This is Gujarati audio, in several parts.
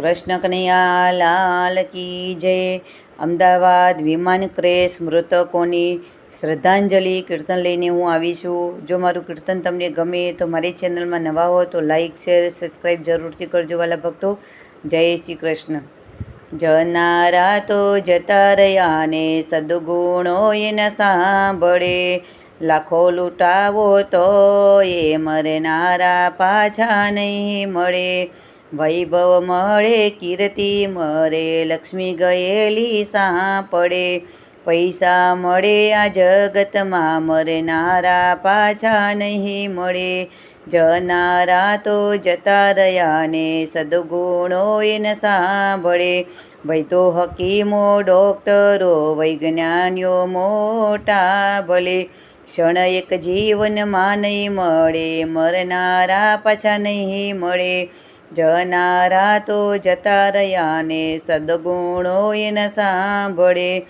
કૃષ્ણ કનૈયા લાલ કી જય. અમદાવાદ વિમાન ક્રેશ મૃતકોની શ્રદ્ધાંજલિ કીર્તન લઈને હું આવી છું. જો મારું કીર્તન તમને ગમે તો મારી ચેનલમાં નવા હો તો લાઇક શેર સબસ્ક્રાઈબ જરૂરથી કરજો વાલા ભક્તો. જય શ્રી કૃષ્ણ. જનારા તો જતા રહ્યા ને સદગુણો એના સાંભળે. લાખો લૂંટાવો તો એ મરનારા પાછા નહીં મળે. વૈભવ મળે, કીર્તિ મરે લક્ષ્મી ગયેલી સાંપડે પૈસા મળે, આ જગતમાં મરનારા પાછા નહીં મળે. જનારા તો જતા રહ્યા ને સદગુણો એને સાંભળે. ભાઈ તો હકીમો, ડોક્ટરો વૈજ્ઞાનિઓ મોટા ભલે. ક્ષણ એક જીવનમાં નહીં મળે, મરનારા પાછા નહીં મળે. જનારા તો જતા રહ્યા ને સદગુણો એને સાંભળે.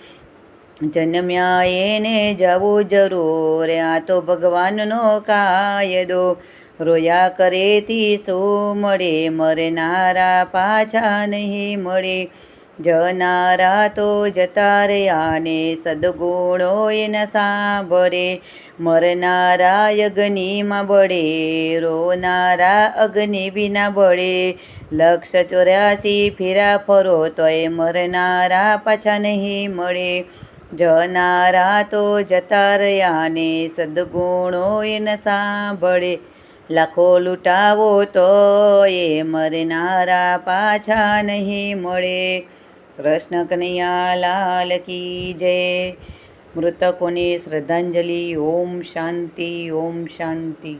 જન્મ્યા એને જવું જરૂર, આ તો ભગવાનનો કાયદો. રોયા કરેથી શું મળે, મરનારા પાછા નહીં મળે. જનારા તો જતા રહ્યા સદગુણો એના સાંભળે. મરનારા અગ્નિમાં બળે, રોનારા અગ્નિ વિના બળે. લક્ષ ચોર્યાસી ફેરા ફરો તોય મરનારા પાછા નહીં મળે. જનારા તો જતા રહ્યાને સદગુણો એના સાંભળે. લાખો લૂંટાવો તો એ મરનારા પાછા નહીં મળે. કૃષ્ણ કનૈયા લાલ કી જય. મૃતકોને શ્રદ્ધાંજલિ. ઓમ શાંતિ. ઓમ શાંતિ.